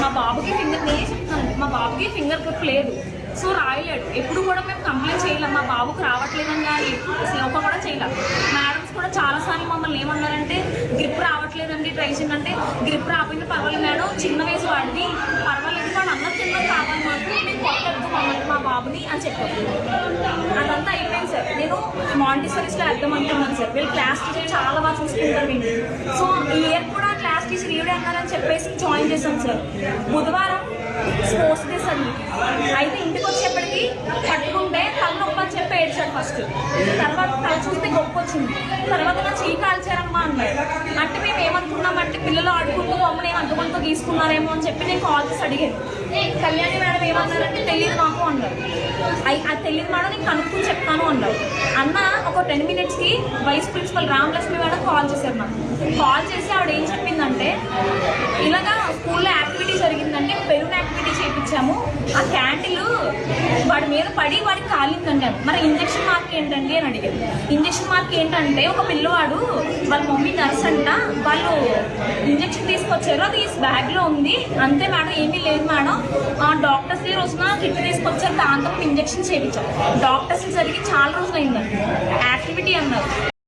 మా బాబుకి ఫింగర్ నేను చెప్తాను మా బాబుకి ఫింగర్ గ్రిప్ లేదు. సో రాయలేడు. ఎప్పుడు కూడా మేము కంప్లైంట్ చేయలేం. మా బాబుకు రావట్లేదని కానీ ఒక కూడా చేయలేం. మేడమ్స్ కూడా చాలా సార్లు మమ్మల్ని ఏమన్నారంటే గ్రిప్ రావట్లేదండి ట్రై చేయండి. అంటే గ్రిప్ రాకపోయినా పర్వాలేదు మేడం. చిన్న వయసు వాడిది పర్వాలేదు వాడు అన్నం తిన్నది కావాలి మాకు మేము కొట్టద్దు మమ్మల్ని మా బాబుని అని చెప్పారు అదంతా అయిపోయింది సార్. నేను మాంటిసరీస్లో అర్థం అనుకున్నాను సార్. వీళ్ళు క్లాస్ టీచర్ చాలా బాగా చూసుకుంటారు సో ఈ ఇయర్ కూడా క్లాస్ టీచర్ ఈవిడే అన్నారని చెప్పేసి జాయిన్ చేశాను సార్. బుధవారం స్పోర్ట్స్ డే సార్ అయితే ఇంటికి వచ్చేప్పటికి పట్టుకుంటే తల నొప్పి అని చెప్పి ఏడ్చాడు ఫస్ట్ తర్వాత తల చూస్తే గొప్ప వచ్చింది. తర్వాత నా చీ కాల్చారమ్మా అన్నారు అంటే మేము ఏమనుకున్నామంటే పిల్లలు ఆడుకుంటారు తీసుకున్నారేమో అని చెప్పి నేను కాల్ చేసి అడిగాను. కళ్యాణి మేడం ఏమన్నారంటే తెలియదు నాకు అన్నారు. ఆ అది తెలియదు మేడం నేను కనుక్కుని చెప్తాను అన్నారు. అన్న ఒక టెన్ మినిట్స్కి vice principal Ramalakshmi madam call చేశారు నాకు కాల్ చేసి ఆవిడ ఏం చెప్పిందంటే ఇలాగా స్కూల్లో యాక్టివిటీ జరిగిందంటే పెరుగు యాక్టివిటీ చేయించాము ఆ క్యాండిల్ వాడి మీద పడి వాడికి కాలిందండి మరి ఇంజక్షన్ మార్క్ ఏంటండి అని అడిగారు. ఇంజక్షన్ మార్క్ ఏంటంటే ఒక పిల్లవాడు వాళ్ళ మమ్మీ నర్స్ అంట వాళ్ళు తీసుకొచ్చారు అది బ్యాగ్లో ఉంది. అంతే మేడం ఏమీ లేదు మేడం. ఆ డాక్టర్స్ దగ్గర వచ్చిన కిట్ తీసుకొచ్చారు దాంతో ఇంజక్షన్ చేయించాం. డాక్టర్స్ జరిగి చాలా రోజులు అయిందండి యాక్టివిటీ అన్నారు.